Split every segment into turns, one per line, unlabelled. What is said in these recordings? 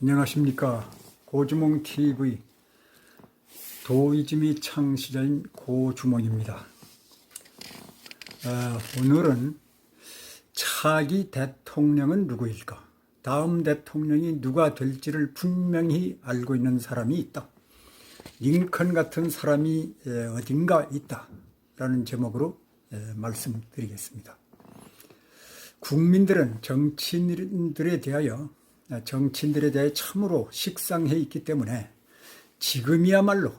안녕하십니까 고주몽 TV 도이즈미 창시자인 고주몽입니다. 아, 오늘은 차기 대통령은 누구일까? 다음 대통령이 누가 될지를 분명히 알고 있는 사람이 있다. 링컨 같은 사람이 에, 어딘가 있다 라는 제목으로 에, 말씀드리겠습니다. 국민들은 정치인들에 대하여 정치인들에 대해 참으로 식상해 있기 때문에 지금이야말로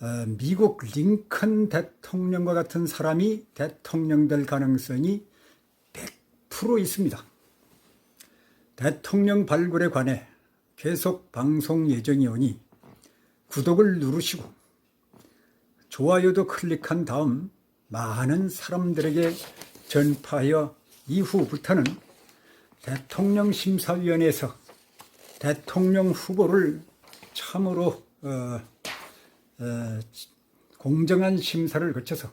어, 미국 링컨 대통령과 같은 사람이 대통령 될 가능성이 100% 있습니다. 대통령 발굴에 관해 계속 방송 예정이 오니 구독을 누르시고 좋아요도 클릭한 다음 많은 사람들에게 전파하여 이후부터는 대통령 심사위원회에서 대통령 후보를 참으로 어, 어, 공정한 심사를 거쳐서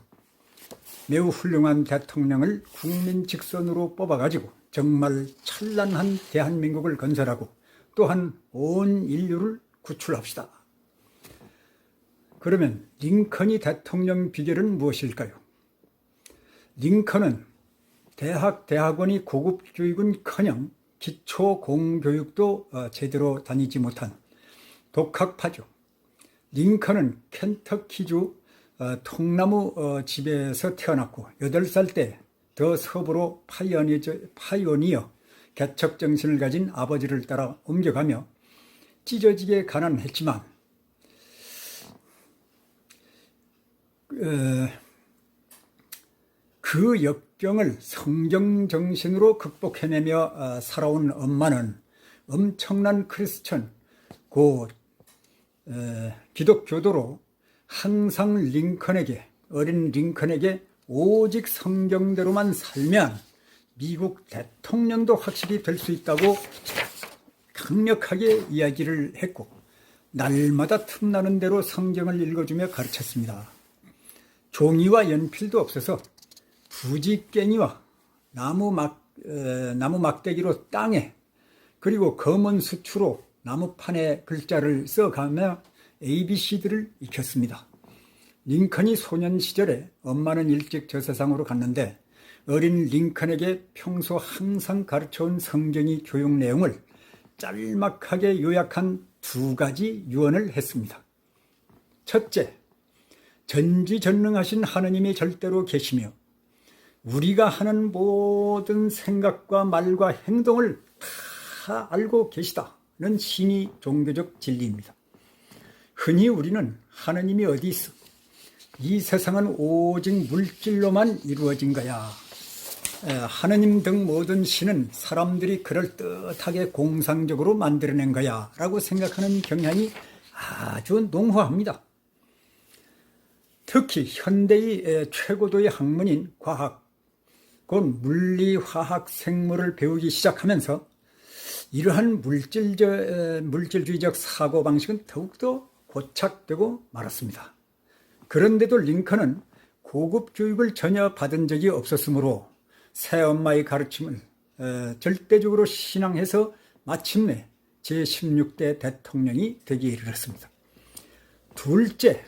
매우 훌륭한 대통령을 국민 직선으로 뽑아가지고 정말 찬란한 대한민국을 건설하고 또한 온 인류를 구출합시다. 그러면 링컨이 대통령 비결은 무엇일까요? 링컨은 대학, 대학원이 고급 교육은 커녕 기초 공교육도 어, 제대로 다니지 못한 독학파죠. 링컨은 켄터키주 어, 통나무 어, 집에서 태어났고 8살 때 더 서부로 파이오니어, 파이오니어 개척 정신을 가진 아버지를 따라 옮겨가며 찢어지게 가난했지만 어, 그 역경을 성경 정신으로 극복해내며 어, 살아온 엄마는 엄청난 크리스천 고 어, 기독교도로 항상 링컨에게 어린 링컨에게 오직 성경대로만 살면 미국 대통령도 확실히 될 수 있다고 강력하게 이야기를 했고 날마다 틈나는 대로 성경을 읽어주며 가르쳤습니다. 종이와 연필도 없어서 부지깽이와 나무 막 에, 나무 막대기로 땅에 그리고 검은 수추로 나무판에 글자를 써가며 ABC들을 익혔습니다. 링컨이 소년 시절에 엄마는 일찍 저 세상으로 갔는데 어린 링컨에게 평소 항상 가르쳐온 성경이 교육 내용을 짤막하게 요약한 두 가지 유언을 했습니다. 첫째, 전지전능하신 하느님이 절대로 계시며 우리가 하는 모든 생각과 말과 행동을 다 알고 계시다는 신이 종교적 진리입니다. 흔히 우리는 하느님이 어디 있어? 이 세상은 오직 물질로만 이루어진 거야. 하느님 등 모든 신은 사람들이 그럴듯하게 공상적으로 만들어낸 거야. 라고 생각하는 경향이 아주 농후합니다. 특히 현대의 최고도의 학문인 과학, 곧 물리, 화학, 생물을 배우기 시작하면서 이러한 물질적, 물질주의적 사고 방식은 더욱더 고착되고 말았습니다. 그런데도 링컨은 고급 교육을 전혀 받은 적이 없었으므로 새엄마의 가르침을 절대적으로 신앙해서 마침내 제16대 대통령이 되기 이르렀습니다. 둘째,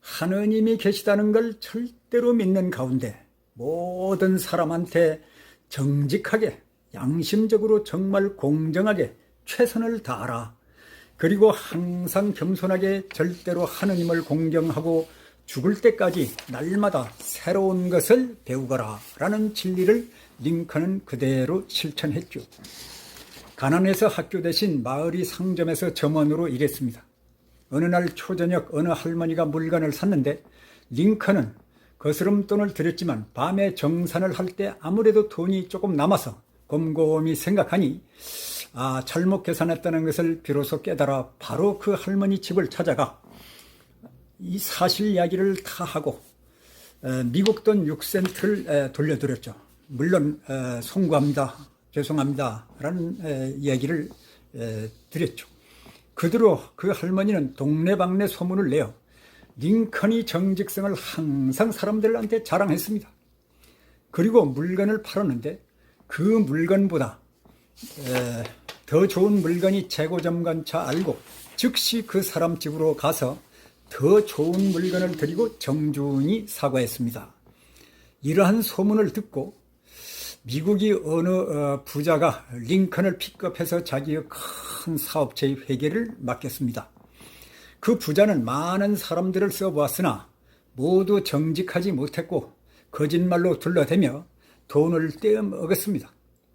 하느님이 계시다는 걸 절대로 믿는 가운데 모든 사람한테 정직하게 양심적으로 정말 공정하게 최선을 다하라. 그리고 항상 겸손하게 절대로 하느님을 공경하고 죽을 때까지 날마다 새로운 것을 배우거라. 라는 진리를 링컨은 그대로 실천했죠. 가난해서 학교 대신 마을이 상점에서 점원으로 일했습니다. 어느 날 초저녁 어느 할머니가 물건을 샀는데 링컨은 거스름돈을 들였지만 밤에 정산을 할 때 아무래도 돈이 조금 남아서 곰곰이 생각하니 아 잘못 계산했다는 것을 비로소 깨달아 바로 그 할머니 집을 찾아가 이 사실 이야기를 다 하고 미국 돈 6센트를 돌려드렸죠. 물론 송구합니다. 죄송합니다. 라는 이야기를 드렸죠. 그대로 그 할머니는 동네방네 소문을 내어 링컨이 정직성을 항상 사람들한테 자랑했습니다. 그리고 물건을 팔았는데 그 물건보다 더 좋은 물건이 재고점 간차 알고 즉시 그 사람 집으로 가서 더 좋은 물건을 드리고 정중히 사과했습니다. 이러한 소문을 듣고 미국이 어느 어, 부자가 링컨을 픽업해서 자기의 큰 사업체의 회계를 맡겼습니다. 그 부자는 많은 사람들을 써보았으나 모두 정직하지 못했고 거짓말로 둘러대며 돈을 떼어먹었습니다.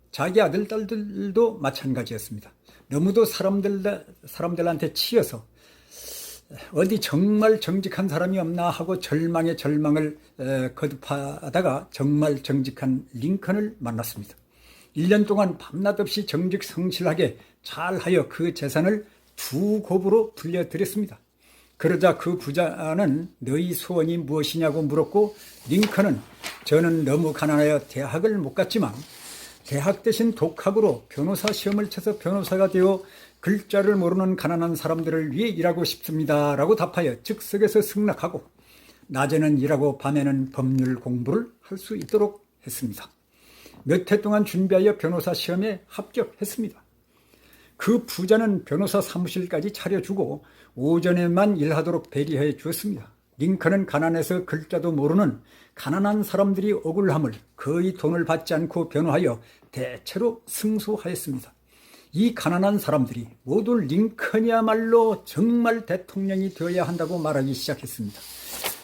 자기 아들, 딸들도 마찬가지였습니다. 너무도 사람들, 사람들한테 치여서 어디 정말 정직한 사람이 없나 하고 절망의 절망을 거듭하다가 정말 정직한 링컨을 만났습니다. 1년 동안 밤낮 없이 정직 성실하게 잘하여 그 재산을 두 곱으로 불려드렸습니다. 그러자 그 부자는 너희 소원이 무엇이냐고 물었고 링컨은 저는 너무 가난하여 대학을 못 갔지만 대학 대신 독학으로 변호사 시험을 쳐서 변호사가 되어 글자를 모르는 가난한 사람들을 위해 일하고 싶습니다. 라고 답하여 즉석에서 승낙하고 낮에는 일하고 밤에는 법률 공부를 할 수 있도록 했습니다. 몇 해 동안 준비하여 변호사 시험에 합격했습니다. 그 부자는 변호사 사무실까지 차려주고 오전에만 일하도록 배려해 주었습니다. 링컨은 가난해서 글자도 모르는 가난한 사람들이 억울함을 거의 돈을 받지 않고 변호하여 대체로 승소하였습니다. 이 가난한 사람들이 모두 링컨이야말로 정말 대통령이 되어야 한다고 말하기 시작했습니다.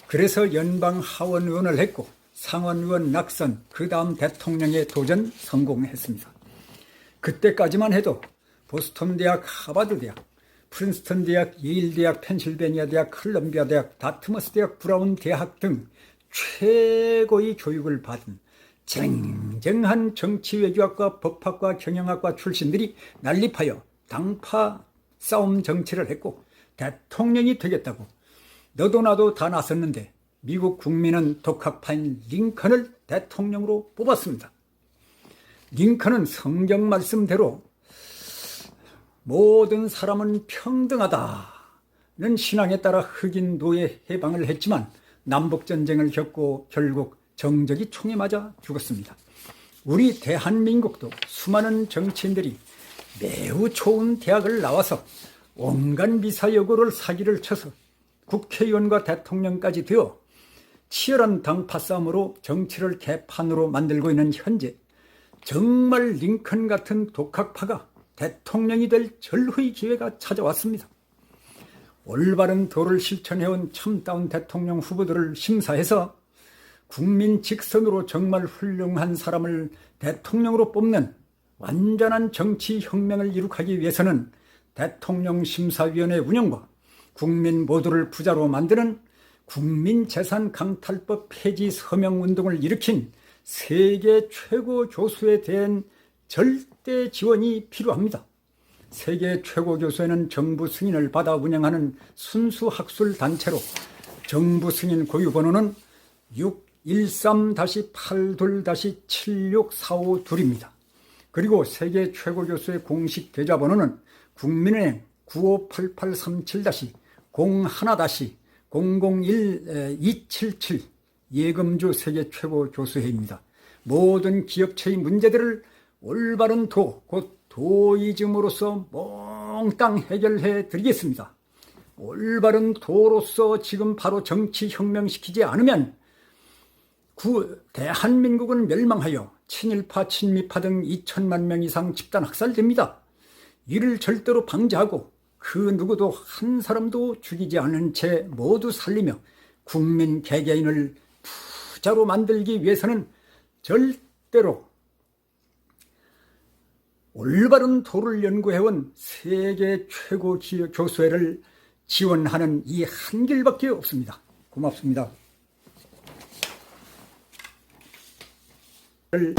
그래서 연방 하원 의원을 했고 상원 의원 낙선, 그 다음 대통령에 도전 성공했습니다. 그때까지만 해도 보스턴 대학, 하버드 대학, 프린스턴 대학, 예일 대학, 펜실베니아 대학, 컬럼비아 대학, 다트머스 대학, 브라운 대학 등 최고의 교육을 받은 쟁쟁한 정치 외교학과 법학과 경영학과 출신들이 난립하여 당파 싸움 정치를 했고 대통령이 되겠다고 너도 나도 다 나섰는데 미국 국민은 독학파인 링컨을 대통령으로 뽑았습니다. 링컨은 성경 말씀대로 모든 사람은 평등하다는 신앙에 따라 흑인 노예 해방을 했지만 남북전쟁을 겪고 결국 정적이 총에 맞아 죽었습니다. 우리 대한민국도 수많은 정치인들이 매우 좋은 대학을 나와서 온갖 미사여구를 사기를 쳐서 국회의원과 대통령까지 되어 치열한 당파 싸움으로 정치를 개판으로 만들고 있는 현재 정말 링컨 같은 독학파가 대통령이 될 절호의 기회가 찾아왔습니다. 올바른 도를 실천해온 참다운 대통령 후보들을 심사해서 국민 직선으로 정말 훌륭한 사람을 대통령으로 뽑는 완전한 정치 혁명을 이룩하기 위해서는 대통령 심사위원회 운영과 국민 모두를 부자로 만드는 국민재산 강탈법 폐지 서명 운동을 일으킨 세계 최고 교수에 대한 절대 지원이 필요합니다. 세계 최고 교수에는 정부 승인을 받아 운영하는 순수 학술 단체로 정부 승인 고유 번호는 613-82-7645둘입니다. 그리고 세계 최고 교수의 공식 계좌 번호는 국민은행 958837-01-001-277 예금주 세계 최고 교수회입니다. 모든 기업체의 문제들을 올바른 도, 곧 도이즘으로서 몽땅 해결해 드리겠습니다. 올바른 도로서 지금 바로 정치 혁명시키지 않으면 구, 대한민국은 멸망하여 친일파, 친미파 등 2천만 명 이상 집단 학살됩니다. 이를 절대로 방지하고 그 누구도 한 사람도 죽이지 않은 채 모두 살리며 국민 개개인을 부자로 만들기 위해서는 절대로 올바른 도를 연구해온 세계 최고 교수회를 지원하는 이 한 길밖에 없습니다. 고맙습니다. 를